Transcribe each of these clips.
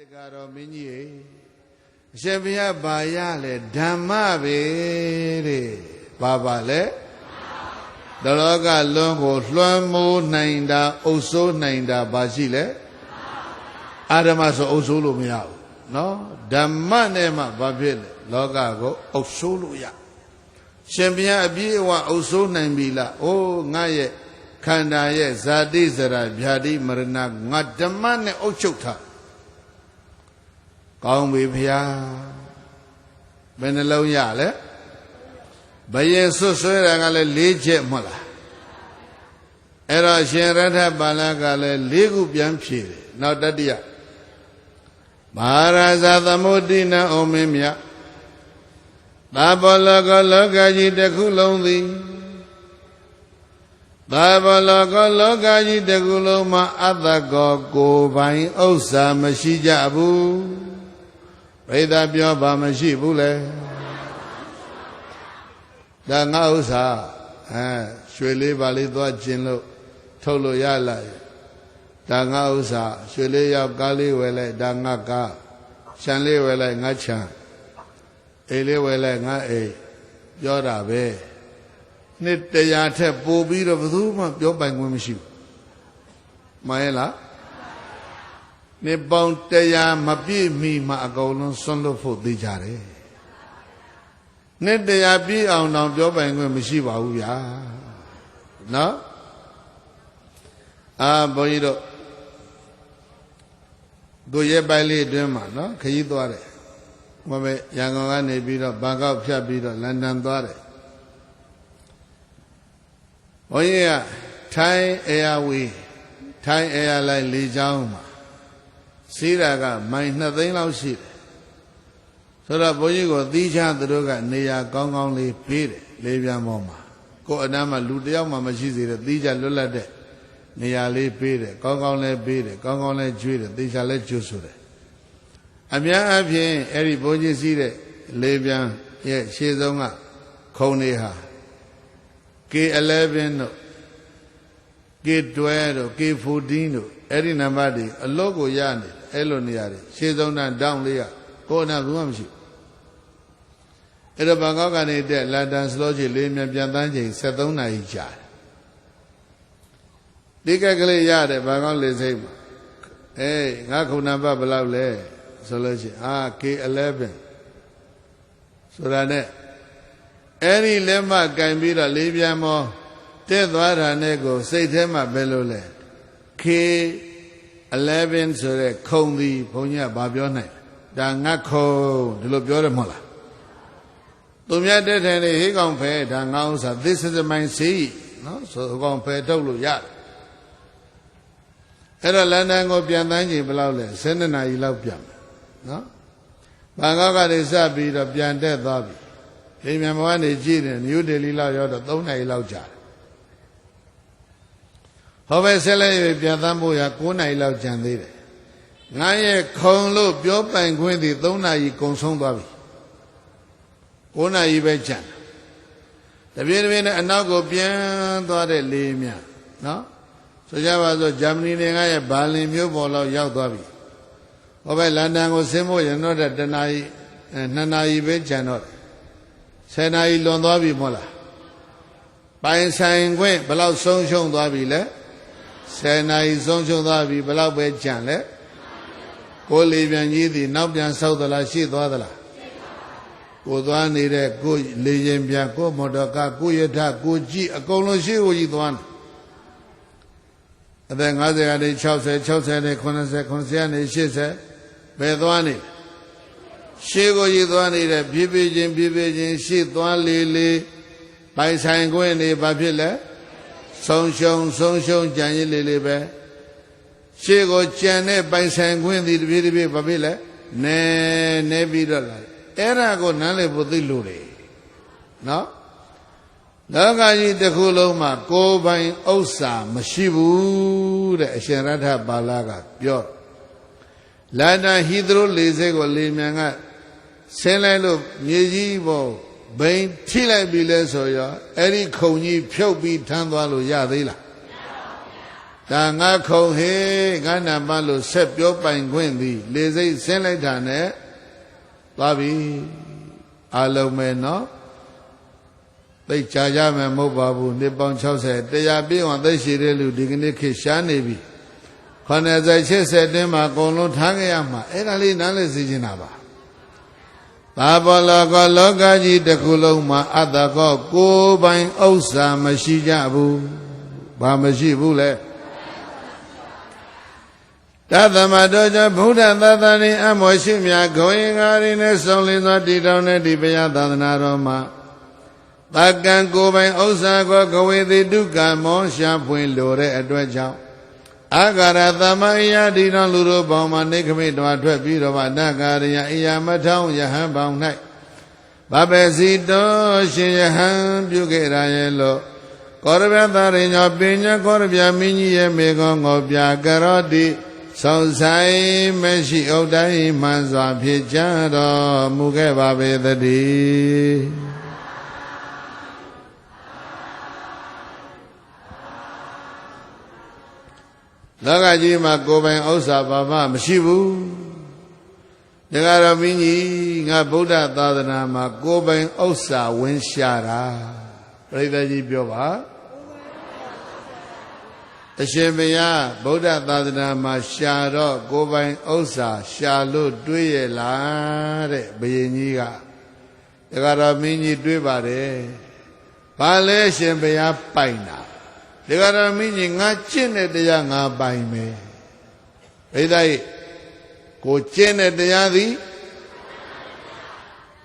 တကာတော်မင်းကြီးရေအရှင်ဘုရားဘာရလဲဓမ္မပဲတဲ့ဘာပါလဲတလောကလွန်းကိုလွှမ်းမိုးနိုင်တာအုပ်ဆိုးနိုင်တာဘာရှိလဲအာဓမ္မဆိုအုပ်ဆိုးလို့မရဘူးနော်ဓမ္မနဲ့မှဘာဖြစ်လဲလောကကိုအုပ်ဆိုးလို့ရရှင်ဘုရားအပြည့်အဝအုပ်ဆိုးနိုင်ပြီလားအိုးငါရဲ့ခန္ဓာရဲ့ဇာတိဇရာဗျာတိမရဏငါဓမ္မနဲ့အုပ်ချုပ်ထား ကောင်းပြီဖျားဘယ်နှလုံးရလဲဘယင်ဆွဆွဲတာကလည်း၄ချက်မဟုတ်လားအဲ့တော့ရှင်ရထပါဠကလည်း၄ခုပြန်ဖြေတယ်နောက်တတိယမဟာရာဇသမုဒ္ဒိနဩမင်းမြတ်သာဘောလောကလောကကြီးတစ်ခုလုံးသည်သာဘောလောကလောကကြီးတစ်ခုလုံးမှာအတ္တကောကိုယ်ပိုင်ဥစ္စာမရှိကြဘူး ဘိဒါပြောပါမရှိဘူးလေဒါငါဥစ္စာအဲရွှေလေးပါလေးသွားကျင်လို့ထုတ်လို့ရလာဒါငါဥစ္စာရွှေလေးရောက်ကားလေးဝယ်လိုက်ဒါငါကားခြံလေးဝယ်လိုက်ငါခြံအိမ်လေးဝယ်လိုက်ငါအိမ်ပြောတာပဲနှစ်တရာထက်ပိုပြီးတော့ဘယ်သူမှပြောပိုင်ခွင့်မရှိဘူးမှန်ရဲ့လား နှစ်ပေါင်းတရားမပြည့်မီမှအကုန်လုံးဆွန့်လွတ်ဖို့သိကြတယ်နှစ်တရားပြည့်အောင်တော့ပြောပိုင်ခွင့်မရှိပါဘူးဗျာနော်အာဘုန်းကြီးတို့ကိုရဲပိုင်လေးအတွင်းမှာနော်ခရီးသွားတယ်ဟောပဲရန်ကုန်ကနေပြီးတော့ဘန်ကောက်ဖြတ်ပြီးတော့လန်ဒန်သွားတယ်ဘုန်းကြီးကထိုင်းအေယာဝေးထိုင်းအေယာလိုင်းလေကြောင်းမှာ စီးတာကမိုင်2သိန်းလောက်ရှိတယ်ဆိုတော့ဘုန်းကြီးကိုသီးခြားသူတို့ကနေရာကောင်းကောင်းလေးပေးတယ်လေးပြန်ပေါ်မှာကိုယ်အနားမှာလူတယောက်မှမရှိစေတဲ့သီးခြားလွတ်လပ်တဲ့နေရာလေးပေးတယ်ကောင်းကောင်းလည်းပေးတယ်ကောင်းကောင်းလည်းကျွေးတယ်သီးခြားလည်းကျွတ်ဆိုတယ်အများအပြားအဲ့ဒီဘုန်းကြီးစီးတဲ့လေးပြန်ရဲ့ရှေ့ဆုံးကခုံနေဟာ K11 တို့ K12 တို့ K14 တို့အဲ့ဒီနံပါတ်တွေအလော့ကိုရနေ အဲ့လိုနေရတယ်ရှေ့ဆုံးတန်းတောင်းလေးရကိုယ်နာဘူးမှမရှိအဲ့တော့ဘန်ကောက်ကနေတက်လန်ဒန်စလောချီလေးမြန်ပြန်တန်းချိန်73နာရီကြာတယ်ဒီကက်ကလေးရတယ်ဘန်ကောက်လေစိတ်မှာအေးငါခုနံပါတ်ဘယ်လောက်လဲဆိုလို့ရှိရင်အာ K11 ဆိုတာနဲ့အဲ့ဒီလက်မကင်ပြီးတော့လေးပြန်မောတက်သွားတာနဲ့ကို စိတ်ထဲမှာဘယ်လိုလဲ K 11ဆိုတဲ့ခုံသည်ဘုန်းကြီးကဘာပြောနိုင်ဒါငတ်ခုံဒီလိုပြောတယ်မဟုတ်လားသူများတက်တယ်လေဟေးကောင်ဖဲဒါငါဥစ္စာ this is my sea နော်ဆိုကောင်ဖဲထုတ်လို့ရတယ်အဲ့တော့လန်ဒန်ကိုပြန်တန်းချိန်ဘယ်လောက်လဲ12နာရီလောက်ပြန်မယ်နော်ဘန်ကောက်ကနေစပြီးတော့ပြန်တက်သွားပြီဒီမြန်မာကနေကြည့်တယ်နယူးဒေလီလောက်ရောက်တော့3နာရီလောက်ကြာတယ် ဟောပဲဆက်လက်ရပြန်သမ်းဖို့ရ9နာရီလောက်ကြံသေးတယ်ငါရဲ့ခုံလို့ပြောပိုင်ခွင့်ဒီ3နာရီကုံဆုံးသွားပြီ9နာရီပဲကြံတပြေးတပြေးနဲ့အနောက်ကိုပြန်သွားတဲ့လေမြနော်ဆိုကြပါစို့ဂျာမနီနိုင်ငံရဲ့ဘာလင်မြို့ပေါ်လောက်ရောက်သွားပြီဟောပဲလန်ဒန်ကိုဆင်းဖို့ရတော့တဲ့တနာရီ2နာရီပဲကြံတော့10နာရီလွန်သွားပြီမဟုတ်လားပိုင်ဆိုင်ခွင့်ဘယ်လောက်ဆုံးရှုံးသွားပြီလဲ 10နာရီဆုံးရှုံးသွားပြီဘယ်လောက်ပဲကြံလဲကိုလေပြန်ကြီးသည်နောက်ပြန်ဆောက်သလားရှိသွားသလားကိုသွားနေတဲ့ကိုလေရင်ပြန်ကိုမော်တော်ကားကိုယထကိုကြည့်အကုန်လုံးရှိကိုကြီးသွားတယ်အသက်50ကနေ60 60နဲ့80 90နဲ့80ဘယ်သွားနေရှေးကိုကြီးသွားနေတဲ့ဖြည်းဖြည်းချင်းဖြည်းဖြည်းချင်းရှေ့သွားလေလေပိုင်ဆိုင်ခွင့်နေဘာဖြစ်လဲ ဆုံးရှုံးဆုံးရှုံးကြံရည်လေးလေးပဲရှေ့ကိုကြံတဲ့ပိုင်ဆိုင်ခွင့်ဒီတပြေးတပြေးဘာဖြစ်လဲနဲနဲပြီးတော့လာအဲ့ဒါကိုနားလည်ဖို့သိလို့တယ်နော်လောကကြီးတစ်ခုလုံးမှာကိုယ်ပိုင်ဥစ္စာမရှိဘူးတဲ့အရှင်ရထပါဠကပြောလာတာဟီသရိုလေစိတ်ကိုလေမြန်ကဆင်းလိုက်လို့မြေကြီးပေါ် ဘိန်းထိလိုက်ပြီလဲဆိုရောအဲ့ဒီခုံကြီးဖြုတ်ပြီးထမ်းသွားလို့ရသေးလားမဒါငါခုံဟေငါနာမလို့ဆက်ပြောပိုင်ခွင့်သည်လေစိတ်ဆင်းလိုက်တာနဲ့သွားပြီအလုံးမဲ့နော်သိကြကြမယ်မဟုတ်ပါဘူးနှစ်ပေါင်း60တရားပြည့်အောင်သိရှိတဲ့လူဒီကနေ့ခေတ်ရှားနေပြီ80 80တင်းမှာအကုန်လုံးထားခဲ့ရမှာအဲ့ဒါလေးနားလည်စီချင်တာပါ သာဘောလောကလောကကြီးတစ်ခုလုံးမှာအတ္တကောကိုယ်ပိုင်ဥစ္စာမရှိကြဘူးဘာမရှိဘူးလဲတသမတော်ကြောင့်ဗုဒ္ဓသာသနာ့အမောရှိမြတ်ဂုံရင်္ဂါရီနဲ့ဆုံးလင်းသောတည်တော်တဲ့ဒီဘုရားသာသနာတော်မှာတက္ကံကိုယ်ပိုင်ဥစ္စာကိုကဝေတိဒုက္ခမောရှာဖွင့်လိုတဲ့အတွက်ကြောင့် အာဂရသမယဒီတော်လူတို့ပေါင်းမှာနေခမိတော်ထွက်ပြီးတော့ဗနဂါရယအိယာမထောင်းယဟန်ပေါင်း၌ဘဘစီတော်ရှင်ယဟန်ပြုခဲ့ရရဲ့လို့ကောရဗျသာရိညောပညာကောရဗျမင်းကြီးရဲ့မေကောငောပြကရောတိဆောင်ဆိုင်မရှိဥဒ္ဒိမှန်စွာဖြစ်ကြတော်မူခဲ့ပါပေသတည်း လောကကြီးမှာကိုယ်ပိုင်ဥစ္စာဘာမှမရှိဘူးတခါတော့မင်းကြီးငါဗုဒ္ဓသာသနာမှာကိုယ်ပိုင်ဥစ္စာဝင်ရှာတာပြိဿကြီးပြောပါအရှင်ဘုရားဗုဒ္ဓသာသနာမှာရှာတော့ကိုယ်ပိုင်ဥစ္စာရှာလို့တွေးရလားတဲ့ဘုရင်ကြီးကတခါတော့မင်းကြီးတွေးပါတယ်ဘာလဲရှင်ဘုရားပိုင်တာ တခါတော့မင်းကြီးငါကျင့်တဲ့တရားငါပိုင်မယ်ဘိသိက်ကိုကျင့်တဲ့တရားသည်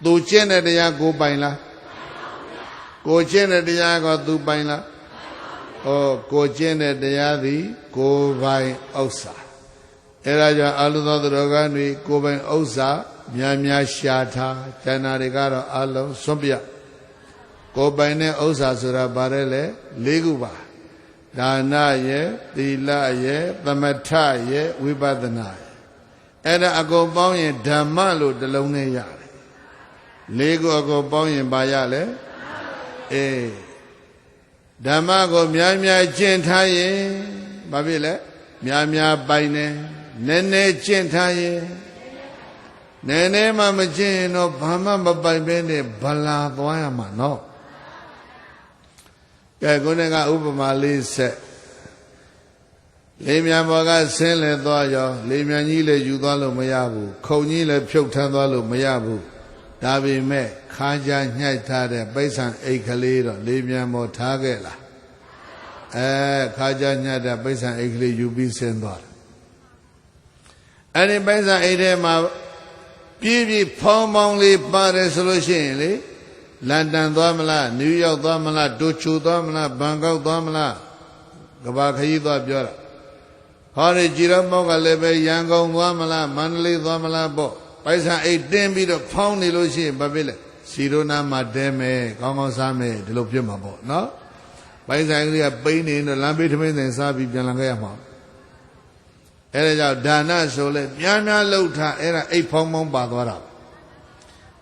သူကျင့်တဲ့တရားကိုပိုင်လားကိုကျင့်တဲ့တရားကသူပိုင်လားဩကိုကျင့်တဲ့တရားသည် ကိုပိုင်ဥစ္စာအဲဒါကြောင့်အလုံးသောသူတော်ကတွေကိုပိုင်ဥစ္စာများများရှာထားကျန်တာတွေကတော့အလုံးစွန့်ပြကိုပိုင်တဲ့ဥစ္စာဆိုတာဗါရဲလေ၄ခုပါ ဒါနရဲ့သီလရဲ့သမထရဲ့ဝိပဿနာရဲ့အဲ့ဒါအကုန်ပေါင်းရင်ဓမ္မလို့တစ်လုံးနဲ့ရတယ်လေးခုအကုန်ပေါင်းရင်ဘာရလဲအေးဓမ္မကိုများများကျင့်ထားရင်ဘာဖြစ်လဲများများပိုင်တယ်နည်းနည်းကျင့်ထားရင်နည်းနည်းမှမကျင့်ရင်တော့ဘာမှမပိုင်ပဲနဲ့ဗလာသွားရမှာနော် ကဲခုနကဥပမာလေးဆက်လေးမြန်ဘော်ကဆင်းလဲသွားရောလေးမြန်ကြီးလည်းယူသွားလို့မရဘူးခုံကြီးလည်းဖြုတ်ထမ်းသွားလို့မရဘူးဒါပေမဲ့ခါးကြညှိုက်ထားတဲ့ပိဿံအိတ်ကလေးတော့လေးမြန်ဘော်ထားခဲ့လားအဲခါးကြညှက်တဲ့ပိဿံအိတ်ကလေးယူပြီးဆင်းသွားတယ်အဲ့ဒီပိဿံအိတ်ထဲမှာပြည့်ပြည့်ဖောင်းဖောင်းလေးပါတယ်ဆိုလို့ရှိရင်လေ လန်ဒန်သွားမလားနယူးယောက်သွားမလားတိုချိုသွားမလားဘန်ကောက်သွားမလားကဘာခရီးသွားပြောတာဟောဒီကြည်တော်မောက်ကလည်းပဲရန်ကုန်သွားမလားမန္တလေးသွားမလားပေါ့ပိုက်ဆံအိတ်တင်းပြီးတော့ဖောင်းနေလို့ရှိရင်ဘာဖြစ်လဲစီရိုနာမှာတဲမယ်ကောင်းကောင်းစားမယ်ဒီလိုဖြစ်မှာပေါ့နော်ပိုက်ဆံကလေးကပိန်းနေတော့လမ်းဘေးထမင်းဆိုင်စားပြီးပြန်လာခဲ့ရမှာအဲဒါကြောင့်ဒါနဆိုလဲများများလှုပ်ထားအဲ့ဒါအိတ်ဖောင်းဖောင်းပါသွားတာ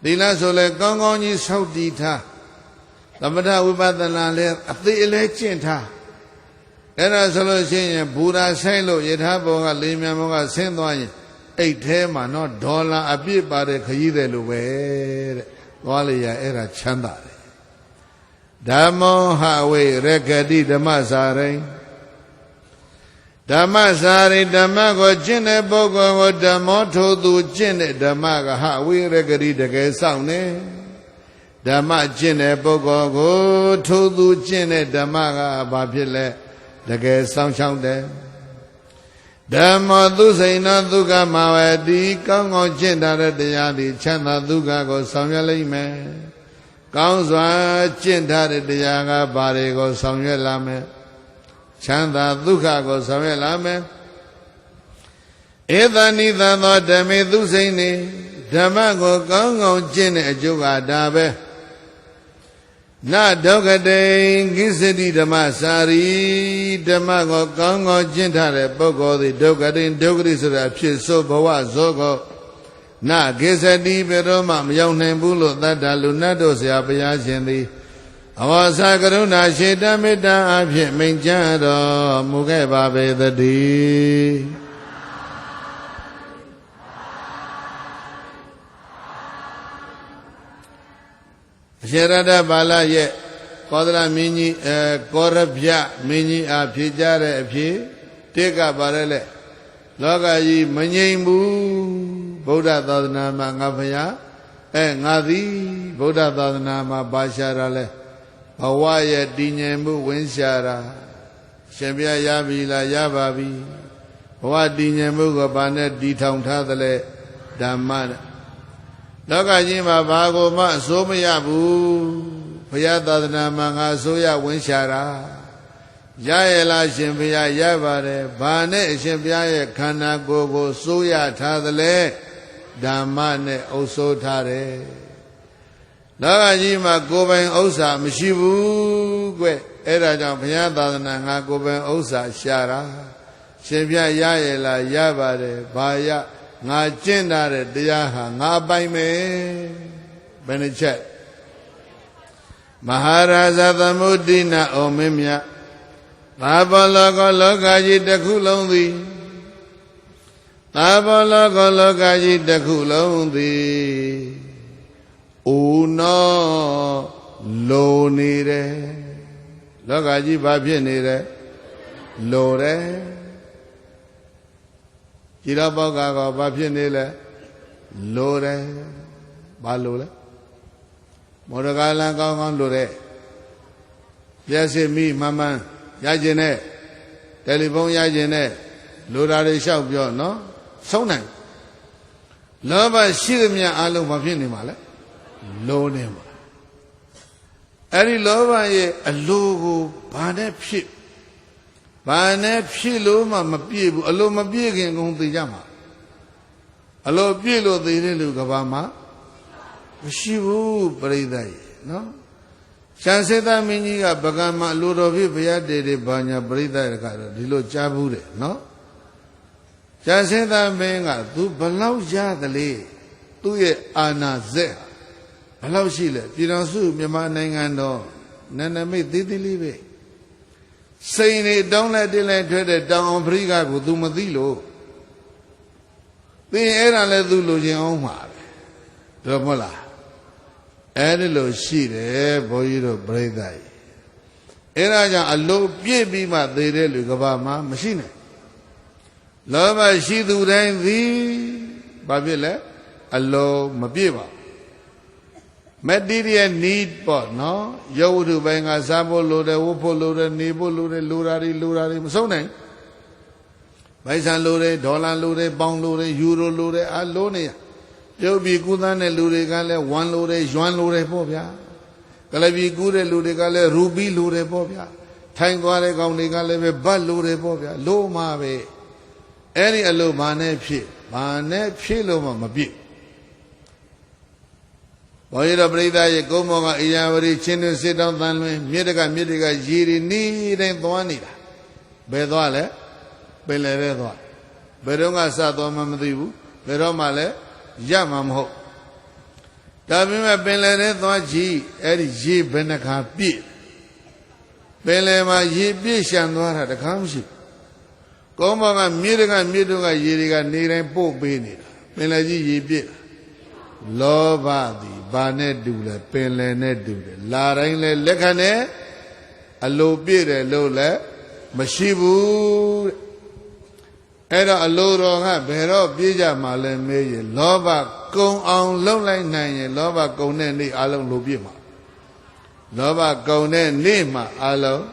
သီလဆိုလဲကောင်းကောင်းကြီးဆောက်တည်ထားသမထဝိပဿနာလဲအသေးအလဲကျင့်ထားအဲ့ဒါဆိုလို့ရှိရင်ဘူရာဆိုင်လို့ယထာဘောကလေးမြန်ဘောကဆင်းသွားရင်အိတ်ထဲမှာနော်ဒေါ်လာအပြည့်ပါတဲ့ခရီးတယ်လို့ပဲတဲ့သွားလေရအဲ့ဒါချမ်းသာတယ်ဓမ္မောဟဝေရကတိဓမ္မစာရိ ဓမ္မစာရိဓမ္မကိုကျင့်တဲ့ပုဂ္ဂိုလ်ကိုဓမ္မောထိုသူကျင့်တဲ့ဓမ္မကဟဝေရကတိတကယ်ဆောင်နေဓမ္မကျင့်တဲ့ပုဂ္ဂိုလ်ကိုထိုသူကျင့်တဲ့ဓမ္မကဘာဖြစ်လဲတကယ်စောင့်ရှောက်တယ်ဓမ္မသူစိန်သောဒုက္ခမဝတိကောင်းကောင်းကျင့်တာတဲ့တရားသည်ချမ်းသာဒုက္ခကိုဆောင်ရွက်လိမ့်မယ်ကောင်းစွာကျင့်ထားတဲ့တရားကဘာတွေကိုဆောင်ရွက်လာမယ် ချမ်းသာဒုက္ခကိုဆောင်ရွက်လာမယ်ဧသနိသသောဓမ္မေသူစိန်နေဓမ္မကိုကောင်းကောင်းကျင့်တဲ့အကျိုးကဒါပဲနဒုက္ကတိကိစ္စတိဓမ္မစာရီဓမ္မကိုကောင်းကောင်းကျင့်ထားတဲ့ပုဂ္ဂိုလ်သည်ဒုက္ကတိဒုက္ကတိဆိုတာဖြစ်ဆိုဘဝဇောကောနကိစ္စတိဘယ်တော့မှမရောက်နိုင်ဘူးလို့သတ္တလူနတ်တို့ဆရာဘုရားရှင်သည် အဝါစာကရုဏာရှေတမေတ္တာအဖြစ်မိန်ကြတော်မူခဲ့ပါပေသတည်းအရှင်ရတ္တပါဠရဲ့ကောသလမင်းကြီးအဲကောရဗျမင်းကြီးအားဖြေကြတဲ့အဖြစ်တိကပါရဲလေလောကကြီးမငြိမ်ဘူးဗုဒ္ဓသာသနာမှာငါဖျားအဲငါသည်ဗုဒ္ဓသာသနာမှာပါရှာတာလဲ ဘဝရဲ့တည်ငြိမ်မှုဝင်ရှာတာရှင်ပြရပြီလားရပါပြီဘဝတည်ငြိမ်မှုကဘာနဲ့တည်ထောင်ထားသလဲဓမ္မနဲ့လောကကြီးမှာဘာကိုမှအစိုးမရဘူးဘုရားသာသနာမှာငါအစိုးရဝင်ရှာတာရရဲ့လားရှင်ဘုရားရပါတယ်ဘာနဲ့အရှင်ဘုရားရဲ့ခန္ဓာကိုယ်ကိုစိုးရထားသလဲဓမ္မနဲ့အုပ်စိုးထားတယ် လောကကြီးမှာကိုယ်ပိုင်ဥစ္စာမရှိဘူးကွအဲ့ဒါကြောင့်ဘုရားသာသနာငါကိုယ်ပိုင်ဥစ္စာရှာတာရှင်ဘုရားရရဲ့လားရပါတယ်ဘာရငါကျင့်တာတဲ့တရားဟာငါပိုင်မယ်ဘယ်နှချက်မဟာရာဇသမုဒ္ဒိနာဩမင်းမြတ်သာဘောလောကလောကကြီးတစ်ခုလုံးသည်သာဘောလောကလောကကြီးတစ်ခုလုံးသည် ဥနောလိုနေတယ်လောကကြီးဘာဖြစ်နေတယ်လိုတယ်ကြည်တော်ပေါက်ကကောဘာဖြစ်နေလဲလိုတယ်ဘာလိုလဲမော်ဒကာလန်ကောင်းကောင်းလိုတဲ့ပြည့်စစ်မိမမှန်ရကျင်တဲ့တယ်လီဖုန်းရကျင်တဲ့လိုတာတွေလျှောက်ပြောနော်ဆုံးနိုင်လောဘရှိသမျှအလုံးဘာဖြစ်နေမှာလဲ လိုနေမှာအဲ့ဒီလောဘရဲ့အလိုကိုဘာနဲ့ဖြစ်ဘာနဲ့ဖြစ်လို့မှမပြည့်ဘူးအလိုမပြည့်ခင်ကုန်သိကြမှာအလိုပြည့်လို့သိတဲ့လူကဘာမှမရှိဘူးပြိဿရဲ့နော်ရှန်စေတမင်းကြီးကပကံမှာလူတော်ဖြစ်ဘုရားတည်တယ်ဘာညာပြိဿရဲ့ကတော့ဒီလိုကြားဘူးတယ်နော်ရှန်စေတမင်းက तू ဘလောက်ရသလဲသူ့ရဲ့အာနာဇက် ဘလောက်ရှိလဲပြည်တော်စုမြန်မာနိုင်ငံတော်နန္ဒမိတ်သေးသေးလေးပဲစိန်နေတောင်းလက်တင်းလက်ထွက်တဲ့တောင်အာဖရိကကို तू မသိလို့သိရင်အဲ့ဒါလည်း तू လိုချင်အောင်မှာပဲတော့မဟုတ်လားအဲ့ဒီလိုရှိတယ်ဘုန်းကြီးတို့ပြိဿကြီးအဲ့ဒါကြောင့်အလိုပြည့်ပြီးမှသေတဲ့လူကဘာမှမရှိနဲ့လောဘရှိသူတိုင်းသည်ဘာဖြစ်လဲအလိုမပြည့်ပါဘူး material need ပေါ့နော်ရုပ်ဝတ္ထုပိုင်းကစားဖို့လိုတယ်ဝတ်ဖို့လိုတယ်နေဖို့လိုတယ်လိုတာတွေလိုတာတွေမဆုံးနိုင်ဘိုင်ဆန်လိုတယ်ဒေါ်လာလိုတယ်ပေါင်လိုတယ်ယူရိုလိုတယ်အလိုနေရပြုတ်ပြီးကုသတဲ့လူတွေကလည်းဝမ်လိုတယ်ယွမ်လိုတယ်ပေါ့ဗျာကလပြီကူးတဲ့လူတွေကလည်းရူပီလိုတယ်ပေါ့ဗျာထိုင်သွားတဲ့ကောင်တွေကလည်းပဲဘတ်လိုတယ်ပေါ့ဗျာလိုမှပဲအဲ့ဒီအလိုဘာနဲ့ဖြစ်ဘာနဲ့ဖြစ်လို့မှမပြည့် ဘောရတော်ပရိသတ်ရဲ့ကုန်းမောကအိယာဝရီချင်းတွင်စစ်တောင်းတန်လွင်မြေတကမြေတကရေရီနီးတိုင်းသွားနေတာဘယ်သွားလဲပင်လယ်ထဲသွားဘယ်တော့ကစသွားမှမသိဘူးဘယ်တော့မှလည်းရမှာမဟုတ်ဒါပေမဲ့ပင်လယ်ထဲသွားကြည့်အဲ့ဒီရေဘယ်နှခါပြည့်ပင်လယ်မှာရေပြည့်ရှံသွားတာတခါမရှိကုန်းမောကမြေတကမြေတကရေတွေကနေတိုင်းပို့ပေးနေတာပင်လယ်ကြီးရေပြည့် လောဘသည်ဘာနဲ့တူလဲပင်လယ်နဲ့တူတယ်လာတိုင်းလဲလက်ခံတယ်အလိုပြည့်တယ်လို့လည်းမရှိဘူးတဲ့အဲ့တော့အလိုတော်ကဘယ်တော့ပြေးကြမှာလဲမေးရင်လောဘကုံအောင်လုံလိုက်နိုင်ရင်လောဘကုံတဲ့နေ့အလုံးလိုပြည့်မှာလောဘကုံတဲ့နေ့မှာအလုံး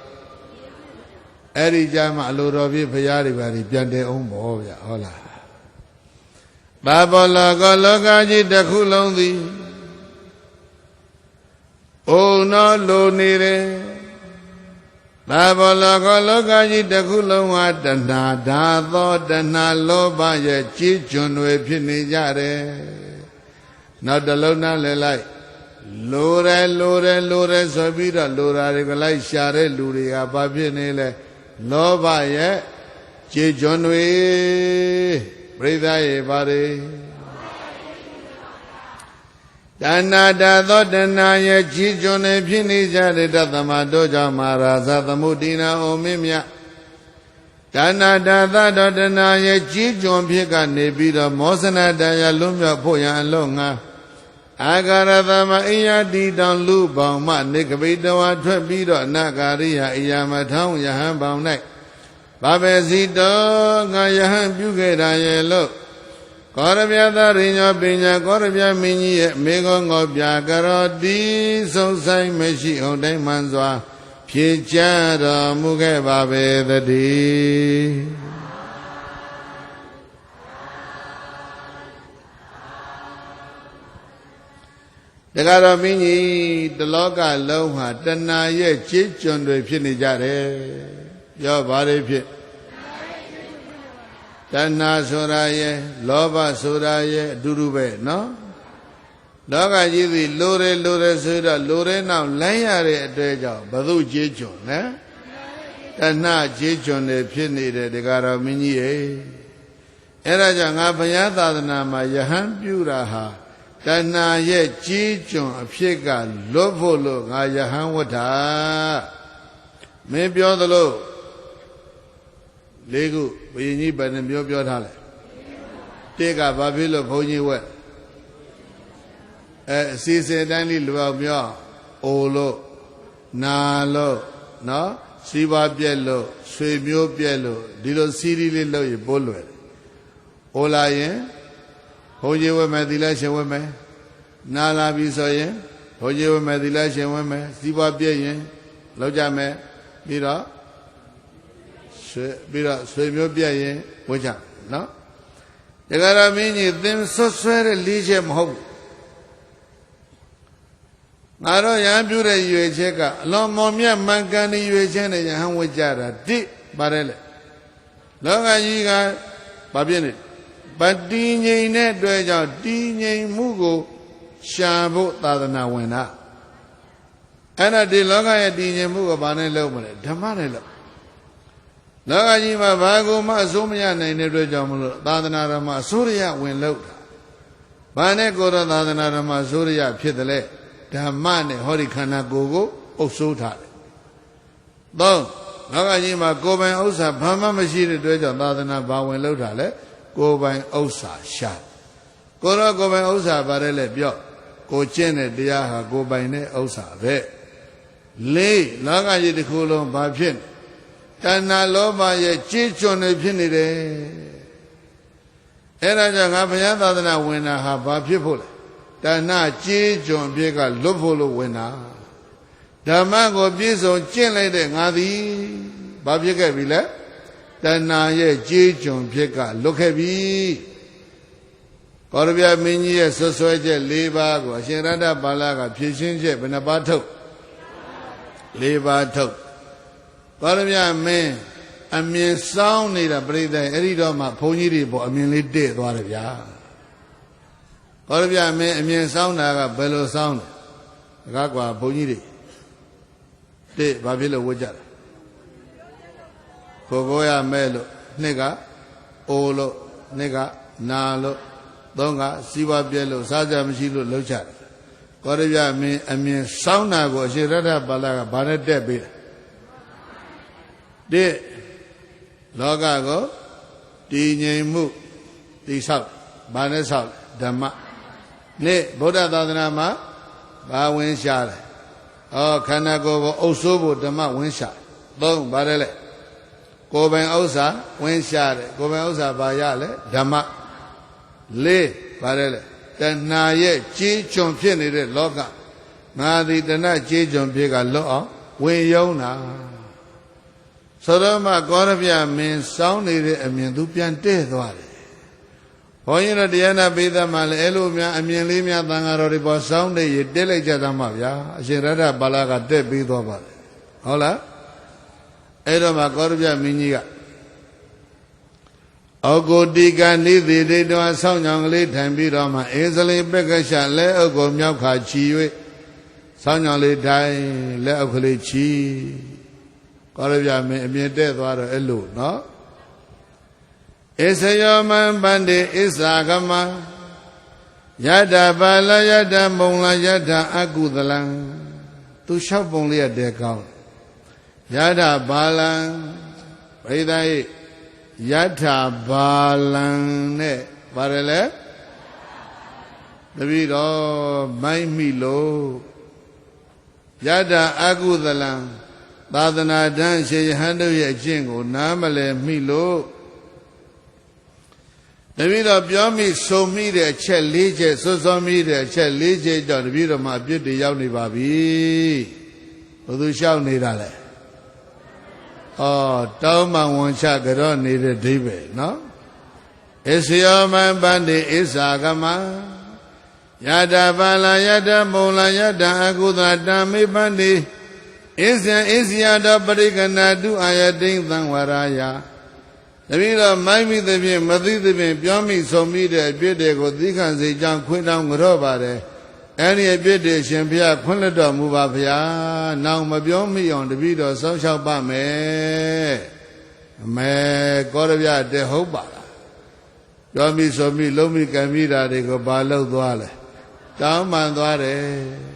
အဲ့ဒီကြမှာအလိုတော်ပြည့်ဘုရားတွေပါပြန်တယ်အောင်ဘောဗျာဟုတ်လား ဘာဘောလောကလောကကြီးတစ်ခုလုံးသည်အိုနောလိုနေတယ်ဘာဘောလောကလောကကြီးတစ်ခုလုံးဟာတဏှာဓာသောတဏှာလောဘရဲ့ကြီးကျွန်းတွေဖြစ်နေကြတယ်နောက်တစ်လုံးနားလဲလိုက်လိုတယ်လိုတယ်လိုတယ်ဆိုပြီးတော့လိုတာတွေကလိုက်ရှာတဲ့လူတွေကဘာဖြစ်နေလဲလောဘရဲ့ကြီးကျွန်းတွေ ပြိဿရဲ့ဘာတွေဒါနာတာသောတဏရဲ့ကြီးကျွန်းနေဖြစ်နေကြတဲ့တသမတို့ကြောင့်မာရာဇသမုဒိနာအိုမင်းမြတ်ဒါနာတာသတော်တဏရဲ့ကြီးကျွန်းဖြစ်ကနေပြီးတော့မောဇနတရားလွတ်မြောက်ဖို့ရန်အလို့ငါအာဂရသမအိယတိတောင်လူပေါင်မနေကပိတဝါထွက်ပြီးတော့အနာဂရိယအိယာမထောင်းယဟန်ပေါင်၌ ဘာပဲစီတော်ငါယဟန်ပြုခဲ့တာရဲ့လို့ကောရဗျသာရိညောပညာကောရဗျမင်းကြီးရဲ့မေဃောငောပြကရောတိဆုံးဆိုင်မရှိအောင်တိုင်းမှန်စွာ ဖြေချတော်မူခဲ့ပါပဲတည်းတခါတော့မင်းကြီးတလောကလုံးဟာတဏှာရဲ့ကြေးကျွန်တွေဖြစ်နေကြတယ် ပြောဘာတွေဖြစ်တဏှာဆိုတာရဲ့လောဘဆိုတာရဲ့အတူတူပဲနော်လောကကြီးသည်လိုတယ်လိုတယ်ဆိုတော့လိုတဲ့နောက်လမ်းရတဲ့အတွက်ကြောင့်ဘု து ကြေးကျွန်နော်တဏှာကြေးကျွန်တွေဖြစ်နေတဲ့တခါတော့မင်းကြီးရဲ့အဲ့ဒါကြောင့်ငါဘုရားသာသနာမှာယဟန်ပြုတာဟာတဏှာရဲ့ကြီးကျွန်အဖြစ်ကလွတ်ဖို့လို့ငါယဟန်ဝတ္ထာမင်းပြောသလို လေးခုဘုရင်ကြီးဘယ်နှပြောပြောထားလဲတိကဘာဖြစ်လို့ဘုန်းကြီးဝက်အဲအစီအစဉ်တိုင်းလေးလူအောင်ပြောအိုလို့နာလို့နော်စီးပွားပြက်လို့ဆွေမျိုးပြက်လို့ဒီလိုစီးရီးလေးလုပ်ရင်ပိုးလွယ်တယ်အိုလာရင်ဘုန်းကြီးဝတ်မယ်သီလရှင်ဝတ်မယ်နာလာပြီဆိုရင်ဘုန်းကြီးဝတ်မယ်သီလရှင်ဝတ်မယ်စီးပွားပြည့်ရင်လောက်ကြမယ်ပြီးတော့ ဆွေပြီးတော့ဆွေမျိုးပြည့်ရင်ဝတ်ကြနော်တကယ်တော့မင်းကြီးသင်ဆွဆွဲတဲ့လေးချက်မဟုတ်ဘူးငါတော့ရဟန်းပြုတဲ့ရွေချက်ကအလွန်မော်မြတ်မှန်ကန်တဲ့ရွေချက်နဲ့ရဟန်းဝတ်ကြတာတိပါတယ်လေလောကကြီးကဘာဖြစ်နေလဲပတိငိမ်တဲ့အတွက်ကြောင့်တည်ငြိမ်မှုကိုရှာဖို့သာသနာဝင်တာအဲ့ဒါဒီလောကရဲ့တည်ငြိမ်မှုကိုဘာနဲ့လုပ်မလဲဓမ္မနဲ့လုပ် လောကကြီးမှာဘာကိုမှအစိုးမရနိုင်တဲ့အတွက်ကြောင့်မလို့သာသနာဓမ္မအစိုးရဝင်လုပ်တာဘာနဲ့ကိုယ်တော်သာသနာဓမ္မအစိုးရဖြစ်တယ်လေဓမ္မနဲ့ဟောဒီခန္ဓာကိုယ်ကိုအုပ်စိုးထားတယ်သုံးလောကကြီးမှာကိုယ်ပိုင်ဥစ္စာဘာမှမရှိတဲ့အတွက်ကြောင့်သာသနာဘာဝင်လုပ်တာလဲကိုယ်ပိုင်ဥစ္စာရှာကိုရောကိုယ်ပိုင်ဥစ္စာပါတယ်လေပြောကိုကျင့်တဲ့တရားဟာကိုယ်ပိုင်တဲ့ဥစ္စာပဲလေးလောကကြီးတစ်ခုလုံးဘာဖြစ် တဏှာလောဘရဲ့ကြေးကျွန်တွေဖြစ်နေတယ်အဲ့ဒါကြောင့်ငါဘုရားသာသနာဝင်တာဟာဘာဖြစ်ဖို့လဲတဏှာကြေးကျွန်ဖြစ်ကလွတ်ဖို့လို့ဝင်တာဓမ္မကိုပြည့်စုံကျင့်လိုက်တဲ့ငါသည်ဘာဖြစ်ခဲ့ပြီလဲတဏှာရဲ့ကြေးကျွန်ဖြစ်ကလွတ်ခဲ့ပြီကောရဗျမင်းကြီးရဲ့ဆွဆွဲချက်၄ပါးကိုအရှင်ရတ္တပါဠကဖြည့်ရှင်းချက်ဘယ်နှပါးထုတ်၄ပါးထုတ် ကောရဗျမင်းအမြင်စောင်းနေတာပြိဿအဲ့ဒီတော့မှဘုန်းကြီးတွေပေါ့အမြင်လေးတည့်သွားတယ်ဗျာကောရဗျမင်းအမြင်စောင်းတာကဘယ်လိုစောင်းလဲဒါကကွာဘုန်းကြီးတွေတည့်ဘာဖြစ်လို့ဝတ်ကြတာကိုကိုရမဲ့လို့နှစ်ကအိုလို့နှစ်ကနာလို့သုံးကစီးပွားပြဲလို့စားကြမရှိလို့လှုပ်ချတယ်ကောရပြမင်းအမြင်စောင်းတာကိုအရှင်ရတ္ထပါဠကဘာနဲ့တက်ပေးလဲ တဲ့လောကကိုတည်ငြိမ်မှုတည်ဆောက်ဘာနဲ့ဆောက်ဓမ္မနေ့ဗုဒ္ဓသာသနာမှာဘာဝင်ရှာတယ်ဩခန္ဓာကိုယ်ကိုအုပ်စိုးဖို့ဓမ္မဝင်ရှာသုံးပါတယ်လေကိုယ်ပိုင်ဥစ္စာဝင်ရှာတယ်ကိုယ်ပိုင်ဥစ္စာဘာရလဲဓမ္မလေးပါတယ်လေတဏှာရဲ့ကြီးချွန်ဖြစ်နေတဲ့လောကငါသည်တဏှာကြီးချွန်ဖြစ်ကလွတ်အောင်ဝင်ယုံတာ ဆိုတော့မှကောရပြမင်းစောင်းနေတဲ့အမြင်သူပြန်တဲ့သွားတယ်ဘုန်းကြီးတို့တရားနာပိသမှာလည်းအဲ့လိုများအမြင်လေးများသံဃာတော်တွေပေါ်စောင်းနေရတက်လိုက်ကြသမှာဗျာအရှင်ရတ္ထပါဠကတက်ပြီးသွားပါတယ်ဟုတ်လားအဲ့တော့မှကောရပြမင်းကြီးကဩကိုတိကနိသေတေတောဆောင်းညောင်ကလေးထိုင်ပြီးတော့မှအေဇလိပက္ခရှလဲအုပ်ကိုမြောက်ခါချီ၍ဆောင်းညောင်လေးထိုင်လက်အုပ်ကလေးချီ ကောရပြမင်းအမြင်တဲ့သွားတော့အဲ့လိုနော်ဧစယောမံပန္တိဣစ္ဆာကမယတ္တပါလယတ္တမုံလာယတ္တအကုသလံသူလျှောက်ပုံလေးရတဲ့ကောင်းယတ္တပါလံပရိသတ်ယတ္ထပါလံနဲ့ပါတယ်လေတပည့်တော်မိုင်းမိလို့ယတ္တအကုသလံ သာသနာတန်းရှင်ယဟန်တို့ရဲ့အကျင့်ကို နားမလည်မိလို့တပည့်တော်ပြောမိစုံမိတဲ့အချက်၄ချက်စွတ်စွမ်းမိတဲ့အချက်၄ချက်ကြောင့်တပည့်တော်မှာအပြစ်တွေရောက်နေပါပြီဘယ်သူလျှောက်နေတာလဲဩတောင်းမှန်ဝန်ချကြောနေတဲ့ဒိဗ္ဗေနော်ဣစယောမံပန္တိဣဇာကမယတပါလယတမုံလယတအကုသတံမေပန္တိ ဣဇံဣဇယတောပရိကနာတုအာယတိံသံဝရာယတပည့်တော်မိုင်းမိသဖြင့်မသိသဖြင့်ပြောမိဆုံးမိတဲ့အပြစ်တွေကိုသိခံစေကြောင်းခွင့်တောင်းကြော့ပါတယ်အဲ့ဒီအပြစ်တွေရှင်ဘုရားခွင့်လွတ်တော်မူပါဗျာ။နောင်မပြောမိအောင်တပည့်တော်စောင့်ရှောက်ပါမယ်။အမေကောရပြတဲ့ဟုတ်ပါလား။ပြောမိဆိုမိလုံးမိကံမိတာတွေကိုဘာလို့သွားလဲ။တောင်းပန်သွားတယ်။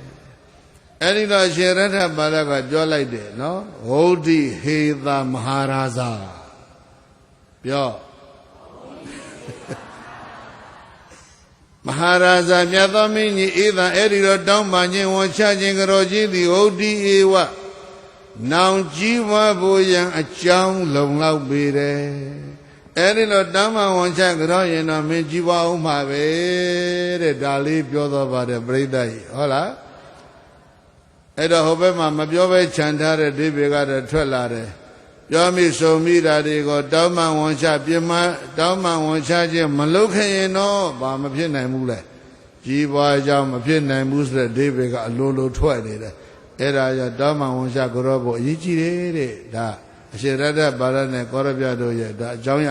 အဲ့ဒီတော့ရှင်ရထပါဠကပြောလိုက်တယ်နော်။ဟောတိဟေသမဟာရာဇာပြောမဟာရာဇာမြတ်သောမင်းကြီးဧသံအဲ့ဒီတော့တောင်းပန်ခြင်းဝန်ချခြင်းကြောကြီးသည်ဟုတ်ဒီဧဝနောင်ကြီးပွားဖို့ရန်အကြောင်းလုံလောက်ပေတယ်အဲ့ဒီတော့တောင်းပန်ဝန်ချကြောရင်တော့မင်းကြီးပွားအောင်မှာပဲတဲ့ဒါလေးပြောတော့ပါတယ်ပြိဿကြီးဟုတ်လား အဲ့တော့ဟိုဘက်မှာမပြောဘဲခြံထားတဲ့ဒိဗေကတော့ထွက်လာတယ်ပြောမိဆိုမိတာတွေကိုတောင်းပန်ဝန်ချပြမတောင်းပန်ဝန်ချခြင်းမလုပ်ခင်ရင်တော့ဘာမဖြစ်နိုင်ဘူးလဲကြီးပွားကြောင်းမဖြစ်နိုင်ဘူးဆိုတဲ့ဒိဗေကအလိုလိုထွက်နေတယ်အဲ့ဒါကြောင့်တောင်းပန်ဝန်ချကြောဖို့အရေးကြီးတယ်တဲ့ဒါအရှင်ရတ္တပါရနဲ့ကောရပြတို့ရဲ့ဒါအကြောင်းရ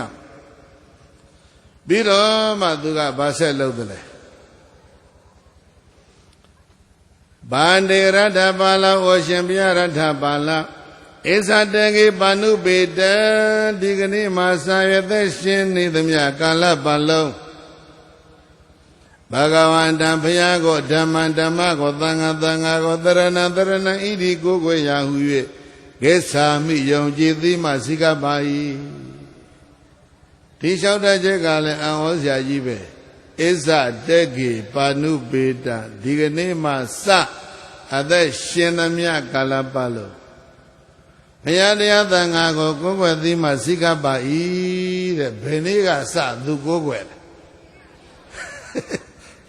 ပြီးတော့မှသူကဘာဆက်လုပ်တယ်လဲ ဗန္တေရတ္တပါဠဝရှင်ဘုရားရတ္တပါဠဣဇတကေပါဏုပေတံဒီကနေ့မှာစာရသက်ရှင်နေသမျှကာလပတ်လုံးဘဂဝန္တံဘုရားကိုဓမ္မံဓမ္မကိုသံဃာသံဃာကိုတရဏံတရဏံဣတိကိုကိုရာဟု၍ကိစ္ဆာမိယုံကြည်သည်မှစိကပါ၏ဒီလျှောက်တဲ့ချက်ကလည်းအံ့ဩစရာကြီးပဲ ဣဇတက်ကေပါဏုပေတံဒီကနေ့မှစအသက်ရှင်သမျှကာလပတ်လုံးဘုရားတရားသံဃာကိုကိုယ်ွယ်သိမှစိကပ်ပါ၏တဲ့ဘယ်နေ့ကစသူကိုယ်ွယ်လဲ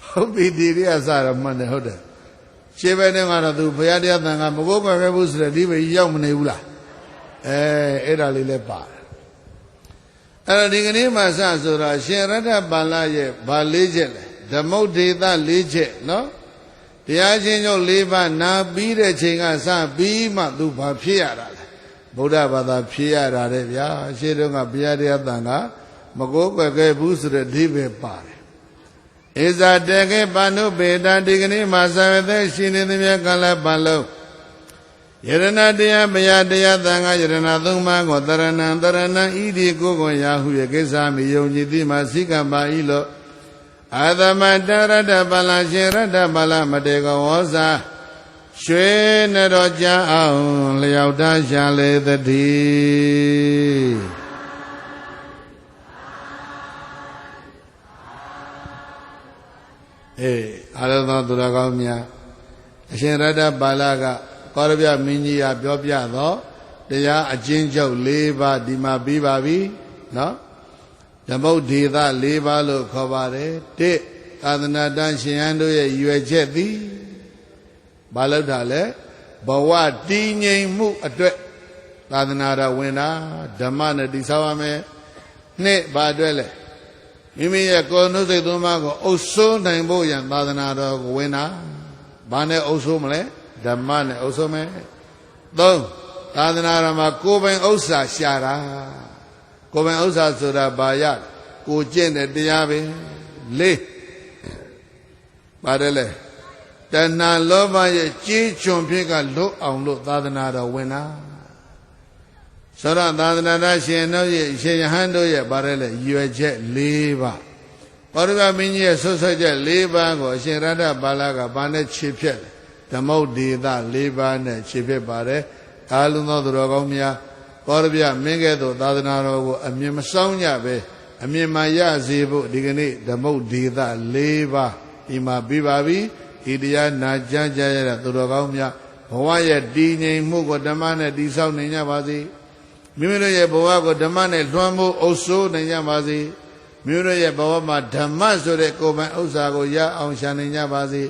ဟုတ်ပြီဒီရိယစတော့မှန်တယ်ဟုတ်တယ်ရှင်းပဲနေကတော့သူဘုရားတရားသံဃာမကိုယ်ွယ်ခဲ့ဘူးဆိုတဲ့ဒီပဲရောက်မနေဘူးလားအဲအဲ့ဒါလေးလည်းပါတယ် အဲ့တော့ဒီကနေ့မှစဆိုတော့ရှင်ရတ္တပါဠရဲ့ဗာလေးချက်လဲဓမ္မုဒ္ဒေသလေးချက်နော်တရားချင်းချုပ်၄ပါးနာပြီးတဲ့ချိန်ကစပြီးမှသူဘာဖြစ်ရတာလဲဗုဒ္ဓဘာသာဖြေရတာတဲ့ဗျာရှေးတုန်းကဘုရားတရားတန်ကမကိုးကွယ်ခဲ့ဘူးဆိုတဲ့ဒီပဲပါတယ်ဧဇာတေကေပါဏုပေတာဒီကနေ့မှာဇာဝသက်ရှင်နေသမျှကာလပတ်လုံး ယရဏတရားဘုရားတရားတန်ခါယရဏသုံးပါးကိုတရဏံတရဏံဤဒီကိုကိုရာဟုရဲ့ကိစ္စမယုံကြည်သည်မှာစိကပါဤလို့အာသမတရတ္တပလရှင်ရတ္တပလမတေကဝောဇာရွှေနတော်ကြအောင်လျောက်တရှာလေသတိအေးအာရသောသူတော်ကောင်းများအရှင်ရတ္တပါဠက ကောရပြမင်းကြီးကပြောပြတော့တရားအချင်းချုပ်၄ပါးဒီမှာပြီးပါပြီနော်ဓမ္မုဒေသ၄ပါးလို့ခေါ်ပါတယ်တစ်သာသနာတန်ရှင်ဟန်တို့ရဲ့ရွယ်ချက်သည်ဘာလို့တာလဲဘဝတည်ငြိမ်မှုအတွက်သာသနာတော်ဝင်တာဓမ္မနဲ့တည်ဆောက်ရမယ်နှစ်ဘာအတွက်လဲမိမိရဲ့ကိုယ်နှုတ်စိတ်သုံးပါးကိုအုပ်စိုးနိုင်ဖို့ရန်သာသနာတော်ကိုဝင်တာဘာနဲ့အုပ်စိုးမလဲ ဓမ္မနဲ့အုပ်စိုးမယ်သုံးသာသနာတော်မှာကိုယ်ပိုင်ဥစ္စာရှာတာကိုယ်ပိုင်ဥစ္စာဆိုတာဘာရကိုကျင့်တဲ့တရားပဲလေးပါတယ်လေတဏှာလောဘရဲ့ကြေးချွန်ဖြစ်ကလွတ်အောင်လို့သာသနာတော်ဝင်တာဆိုတော့သာသနာတော်ရှင်တို့ရဲ့ရှင်ယဟန်တို့ရဲ့ဗါရဲလေရွယ်ချက်၄ပါးပောရမမင်းကြီးရဲ့ဆွဆွချက်၄ပါးကိုအရှင်ရတ္တပါဠကဘာနဲ့ခြေဖြတ်လဲ ဓမ္မုတ်ဒေသ၄ပါးနဲ့ခြေဖြတ်ပါတယ်အာလုံးသောသူတော်ကောင်းများပောရပြမင်းကဲ့သို့သာသနာတော်ကိုအမြင်မဆောင်ကြပဲအမြင်မှရစေဖို့ဒီကနေ့ဓမ္မုတ်ဒေသ၄ပါးဒီမှာပြီးပါပြီဒီတရားနာကြားကြရတဲ့သူတော်ကောင်းများဘဝရဲ့တည်ငြိမ်မှုကိုဓမ္မနဲ့တည်ဆောက်နိုင်ကြပါစေမိမိတို့ရဲ့ဘဝကိုဓမ္မနဲ့လွှမ်းမိုးအုပ်စိုးနိုင်ကြပါစေမိမိတို့ရဲ့ဘဝမှာဓမ္မဆိုတဲ့ကိုယ်ပိုင်ဥစ္စာကိုရအောင်ရှာနိုင်ကြပါစေ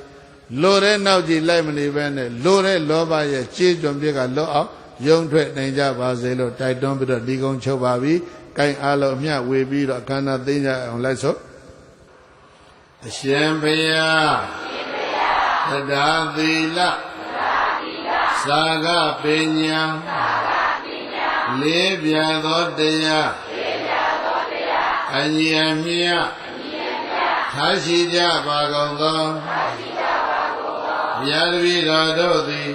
လိုတဲ့နောက်ကြည့်လိုက်မနေပဲနဲ့လိုတဲ့လောဘရဲ့ကြေးကြွံပြက်ကလွတ်အောင်ယုံထွက်နိုင်ကြပါစေလို့တိုက်တွန်းပြီးတော့ဒီကုန်းချုပ်ပါပြီ။ကိုင်အားလုံးအမျှဝေပြီးတော့အခမ်းအနားသိကြအောင်လိုက်စို့အရှင်ဘုရားတရားသီလသာဂပညာလေးပြသောတရားအညီအမြတ်ထားရှိကြပါကုန်သောဘု ရားတပည့်တော်တို့သည်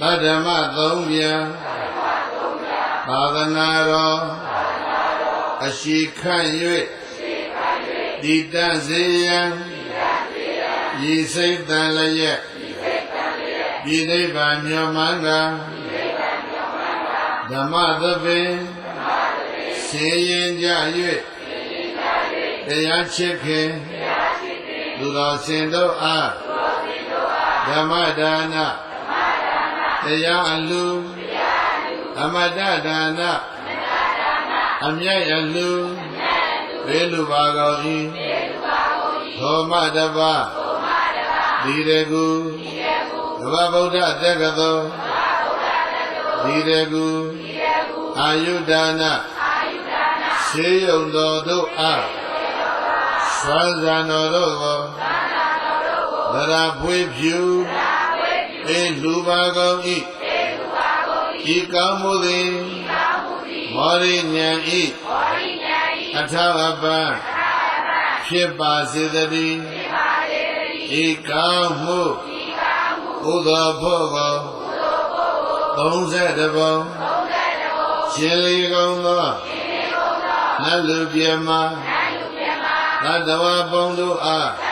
သတ္တမသုံးပြန်သာသနာတော်အရှိခန့်၍တည်တတ်စေရန်ရည်စိတ်တန်လျက်ဤနိဗ္ဗာန်မြော်မှန်းကဓမ္မသဗ္ဗေဆင်းရင်ကြ၍တရားချစ်ခင်သူတော်စင်တို့အား ဓမ္မဒါနတရားအလူဓမ္မတဒါနအမြတ်အလူဘေလူပါကောဤသောမတပါဒီရကူတဘာဗုဒ္ဓတက္ကသောဒီရကူအာယုဒါနဆေးရုံတော်တို့အားဆွမ်းဇံတော်တို့ကို သရဖွေးဖြူအေလူပါကောဤဤကောင်းမှုသည်မောရိညာဤအထာဝပံဖြစ်ပါစေတည်းဤကောင်းမှုဥသောဖို့ကို30ပုံရှင်လီကုံသောနတ်လူပြမသတ္တဝါပေါင်းတို့အား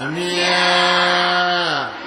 Yeah.